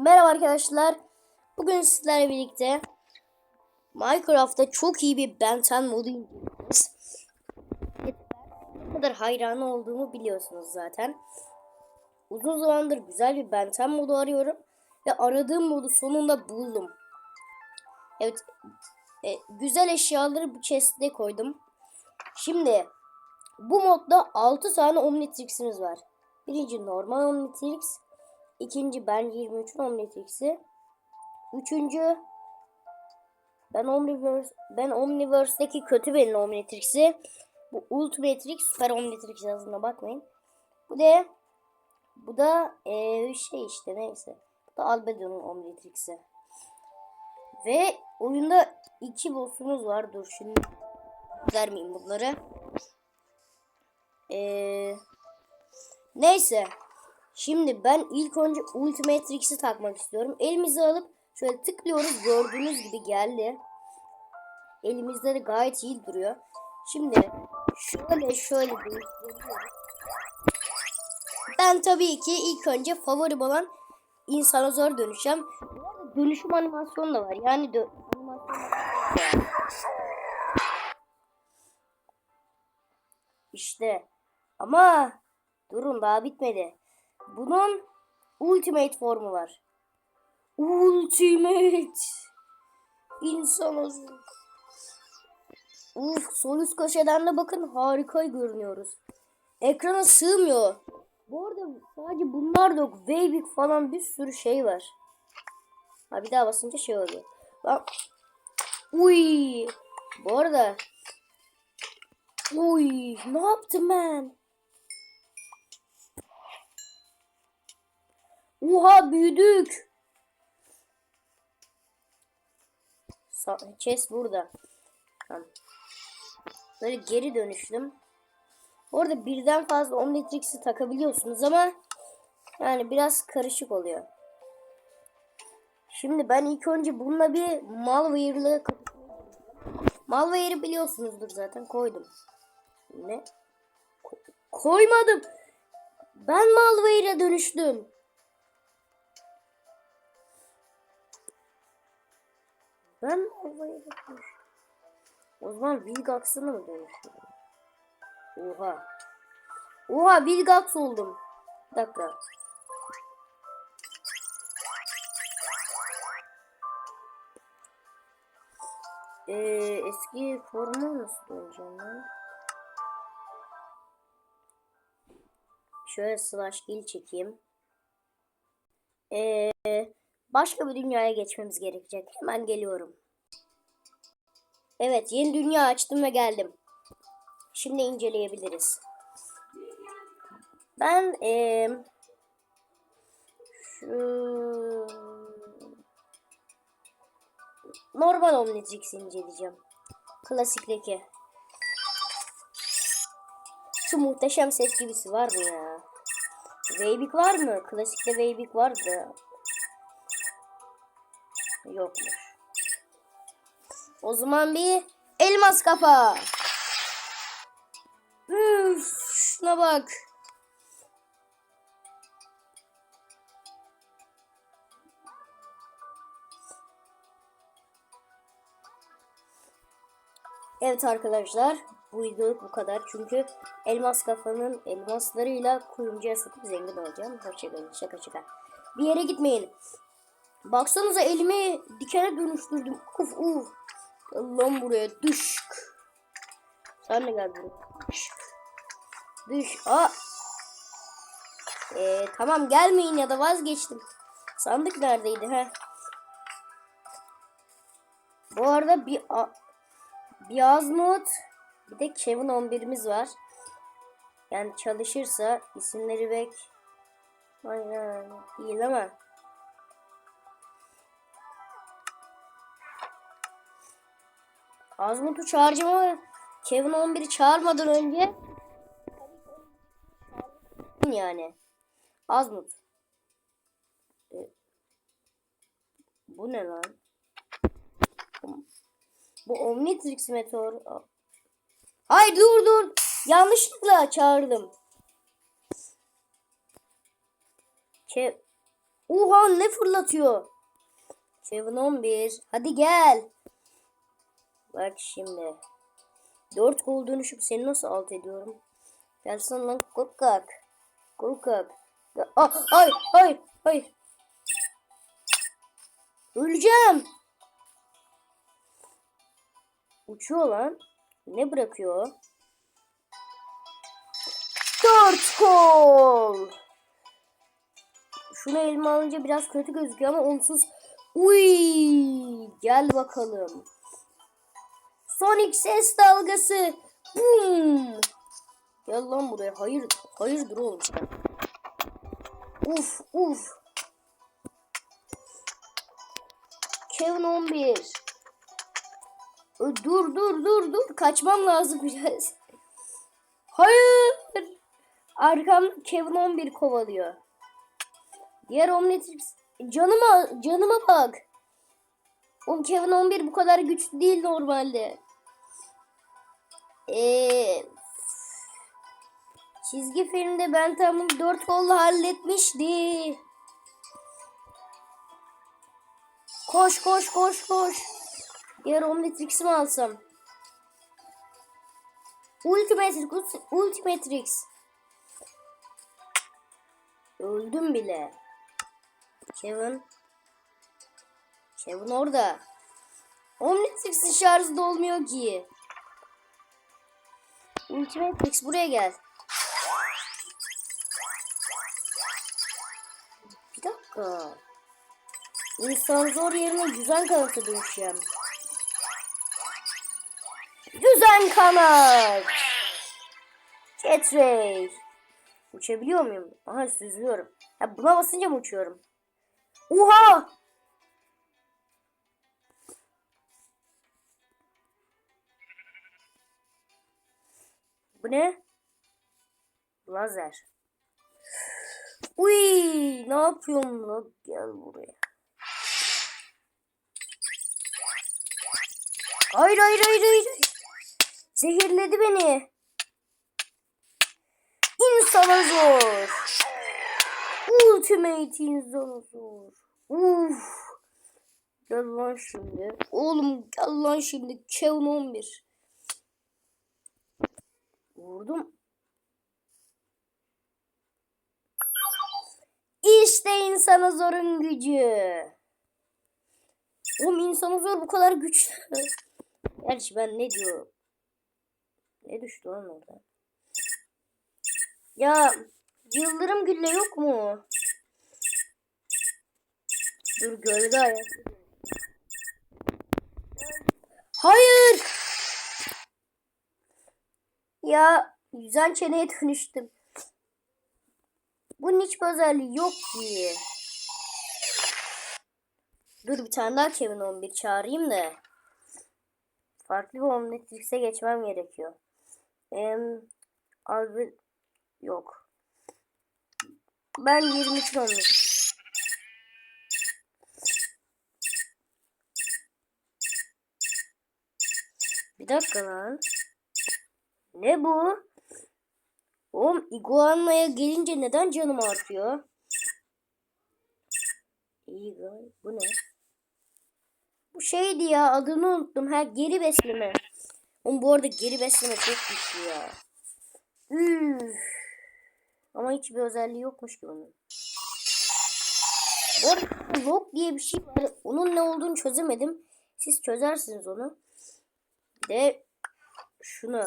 Merhaba arkadaşlar. Bugün sizlerle birlikte Minecraft'ta çok iyi bir Ben 10 modu inceleyeceğiz. Ne kadar hayranı olduğumu biliyorsunuz zaten. Uzun zamandır güzel bir Ben 10 modu arıyorum. Ve aradığım modu sonunda buldum. Evet. e, güzel eşyaları bu chest'e koydum. Şimdi bu modda 6 tane Omnitrix'imiz var. Birinci normal Omnitrix. İkinci ben 23'ün Omnitrix'i. Üçüncü ben Omniverse ben Omniverse'deki kötü benim Omnitrix'i. Bu Ultimatrix, Super Omnitrix yazına bakmayın. Bu da bu da eee, şey işte neyse. Bu da Albedo'nun Omnitrix'i. Ve oyunda iki boss'umuz var. Dur şimdi vermeyeyim bunları. Eee Neyse. Şimdi ben ilk önce Ultimatrix'i takmak istiyorum. Elimizi alıp şöyle tıklıyoruz. Gördüğünüz gibi geldi. Elimizde de gayet iyi duruyor. Şimdi şöyle şöyle. Ben tabii ki ilk önce favorim olan insanozor dönüşeceğim. Bu arada Dönüşüm animasyonu da var. Yani dö- İşte ama durun daha bitmedi. Bunun ultimate formu var. Ultimate. İnsan. Uf, sol üst köşeden de bakın harika görünüyoruz. Ekrana sığmıyor. Bu arada sadece bunlar da yok. Wavik falan bir sürü şey var. Ha bir daha basınca şey oluyor. Bak. Uy. Bu arada. Uy. Ne yaptım ben? Oha büyüdük. Chest burada. Tamam. Böyle geri dönüştüm. Orada birden fazla Omnitrix'i takabiliyorsunuz ama yani biraz karışık oluyor. Şimdi ben ilk önce bununla bir Malware'lı Malware'ı biliyorsunuzdur zaten koydum. Ne? Ko- koymadım. Ben Malware'e dönüştüm. Ben Malware'e dönüştüm. O zaman Vilgax'ına mı dönüştüm? Oha. Oha Vilgax oldum. Bir dakika. Ee, eski formu nasıl döneceğim ben? Şöyle slash kill çekeyim. Ee, başka bir dünyaya geçmemiz gerekecek. Hemen geliyorum. Evet yeni dünya açtım ve geldim. Şimdi inceleyebiliriz. Ben eee şu normal Omnitrix inceleyeceğim. Klasikteki. Şu muhteşem ses gibisi var mı ya? Weybik var mı? Klasikte Weybik vardı. Yokmuş. O zaman bir elmas kafa. Üf, şuna bak. Evet arkadaşlar bu videoluk bu kadar çünkü elmas kafanın elmaslarıyla kuyumcuya satıp zengin olacağım. Hoşçakalın şaka şaka. Bir yere gitmeyin. Baksanıza elimi dikene dönüştürdüm. Uf uf. Allah'ım buraya düş. Sen de gel buraya. Düş. Düş. Aa. Ee, tamam gelmeyin ya da vazgeçtim. Sandık neredeydi he? Bu arada bir bir Azmut bir de Kevin 11'imiz var. Yani çalışırsa isimleri bek Aynen değil ama Azmut'u çağıracağım ama Kevin 11'i çağırmadan önce yani Azmut E, bu ne lan? Bu Omnitrix meteor. Ay dur dur. Yanlışlıkla çağırdım. Ke Oha ne fırlatıyor? Kevin 11. Hadi gel. Bak şimdi. 4 gol dönüşüp seni nasıl alt ediyorum? Gelsin lan korkak. Korkak. Ah, ay ay ay. Öleceğim. Uçuyor lan. Ne bırakıyor? Dört gol. Şunu elime alınca biraz kötü gözüküyor ama onsuz. Uy, gel bakalım. Sonic ses dalgası. Boom. Gel lan buraya. Hayır, hayırdır oğlum sen. Uf, uf. Kevin 11. Ö, Dur, dur, dur, dur. Kaçmam lazım biraz. Hayır. Arkamda Kevin 11 kovalıyor. Diğer Omnitrix canıma canıma bak. Oğlum Kevin 11 bu kadar güçlü değil normalde. Eee çizgi filmde ben tam 4 golla halletmişti. Koş koş koş koş. Diğer Omnitrix'i mi alsam? Ultimatrix, Ultimatrix. Öldüm bile. Kevin. Kevin orada. Omnitrix'in şarjı dolmuyor ki. Ultimatrix buraya gel. Bir dakika. İnsan zor yerine güzel kanata dönüşeceğim. Düzen kanat. Jetray. Uçabiliyor muyum? Aha süzüyorum. Ha, buna basınca mı uçuyorum? Oha! Bu ne? Lazer. Uy, ne yapıyorum lan? Gel buraya. Hayır hayır hayır hayır. Zehirledi beni. İnsana zor. Ultimate insana zor. Uf. Gel lan şimdi. Oğlum gel lan şimdi. Kevin 11. Vurdum. İşte insana zorun gücü. Oğlum insana zor bu kadar güçlü. Gerçi ben ne diyorum? Ne düştü lan orada? Ya yıldırım gülle yok mu? Dur gölge ayak. Hayır. Ya yüzen çeneye dönüştüm. Bunun hiçbir özelliği yok ki. Dur bir tane daha Kevin 11 çağırayım da. Farklı bir Omnitrix'e geçmem gerekiyor. Em, abi yok. Ben 23 Omnitrix. Bir dakika lan. Ne bu? Oğlum iguanaya gelince neden canım artıyor? Eagle. Bu ne? Bu şeydi ya adını unuttum. Ha geri besleme. Oğlum bu arada geri besleme çok güçlü ya. Üf. Ama hiçbir özelliği yokmuş ki onun. Bu arada diye bir şey var. Onun ne olduğunu çözemedim. Siz çözersiniz onu. De şunu.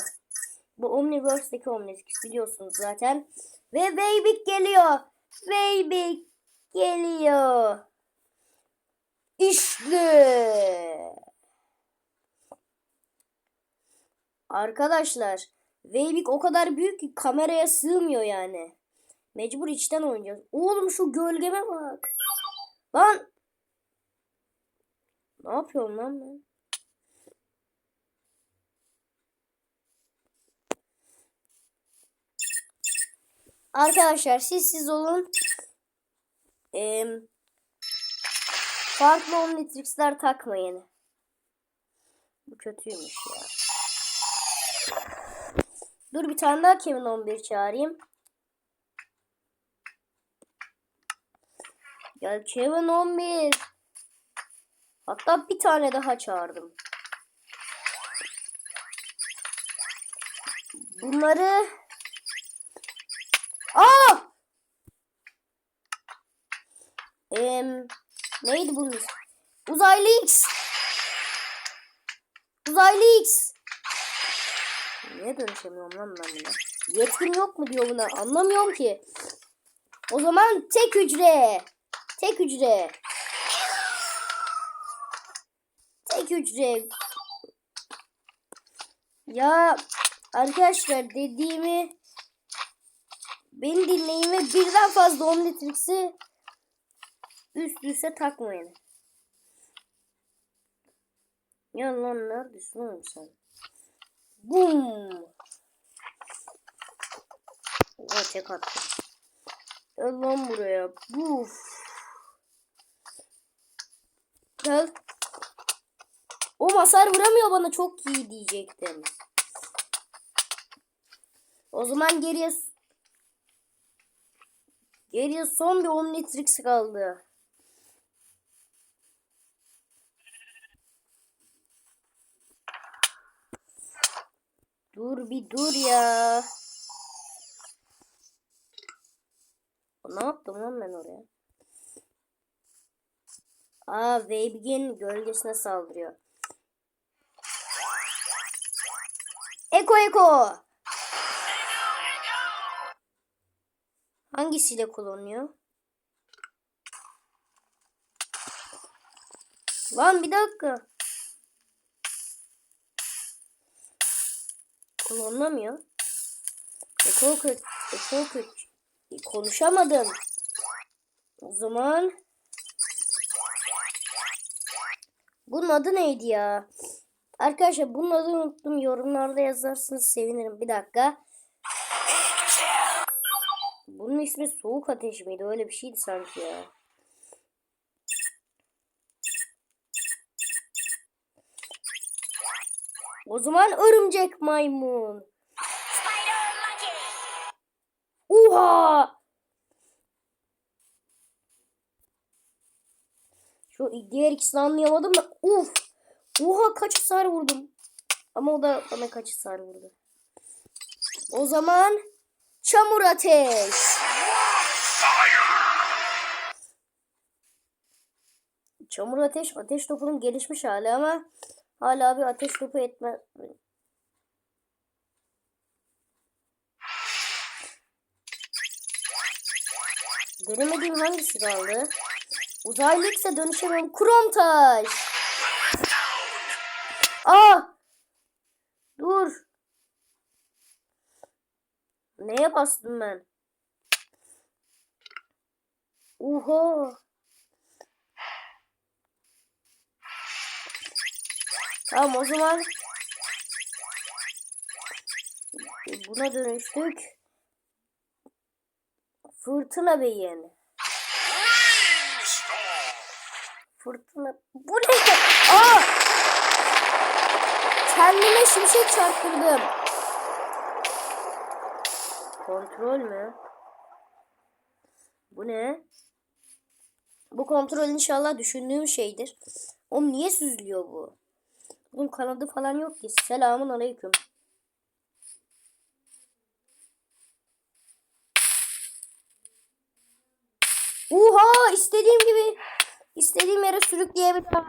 Bu Omniverse'deki Omnitrix biliyorsunuz zaten. Ve Weybig geliyor. Weybig geliyor. İşte. Arkadaşlar. Weybig o kadar büyük ki kameraya sığmıyor yani. Mecbur içten oynayacağız. Oğlum şu gölgeme bak. Lan. Ne yapıyorum lan ben? Arkadaşlar siz siz olun. Ee, farklı Omnitrix'ler takmayın. Bu kötüymüş ya. Dur bir tane daha Kevin 11 çağırayım. Gel Kevin 11. Hatta bir tane daha çağırdım. Bunları Aa! Em, neydi bunun ismi? Uzaylı X. Uzaylı X. Niye dönüşemiyorum lan ben buna? Yetkin yok mu diyor buna. Anlamıyorum ki. O zaman tek hücre. Tek hücre. Tek hücre. Ya arkadaşlar dediğimi beni dinleyin ve birden fazla Omnitrix'i üst üste takmayın. Ya lan neredesin oğlum sen? Bum. Oha tek attım. Gel lan buraya. Buf. Gel. O hasar vuramıyor bana çok iyi diyecektim. O zaman geriye geriye son bir Omnitrix kaldı. Dur bir dur ya. Ne yaptım lan ben oraya? Aa Weibgin gölgesine saldırıyor. Eko Eko. Hangisiyle kullanıyor? Lan bir dakika. Kullanamıyor. Eko kötü. Eko kötü. Konuşamadım. O zaman bunun adı neydi ya? Arkadaşlar bunun adını unuttum. Yorumlarda yazarsınız sevinirim. Bir dakika. Bunun ismi Soğuk Ateş miydi? Öyle bir şeydi sanki ya. O zaman örümcek maymun. Oha! Şu diğer ikisini anlayamadım da uf! Oha kaç hasar vurdum. Ama o da bana kaç hasar vurdu. O zaman çamur ateş. Çamur ateş ateş topunun gelişmiş hali ama hala bir ateş topu etmez. Denemediğim hangisi kaldı? Uzaylı ise dönüşemem. Krom taş. Aa! Dur. Neye bastım ben? Oha. Tamam o zaman buna dönüştük. Fırtına beyin. Fırtına. Bu ne? Aa! Kendime şimşek çarptırdım. Kontrol mü? Bu ne? Bu kontrol inşallah düşündüğüm şeydir. Oğlum niye süzülüyor bu? Bunun kanadı falan yok ki. Selamun aleyküm. Oha istediğim gibi istediğim yere sürükleyebilirim.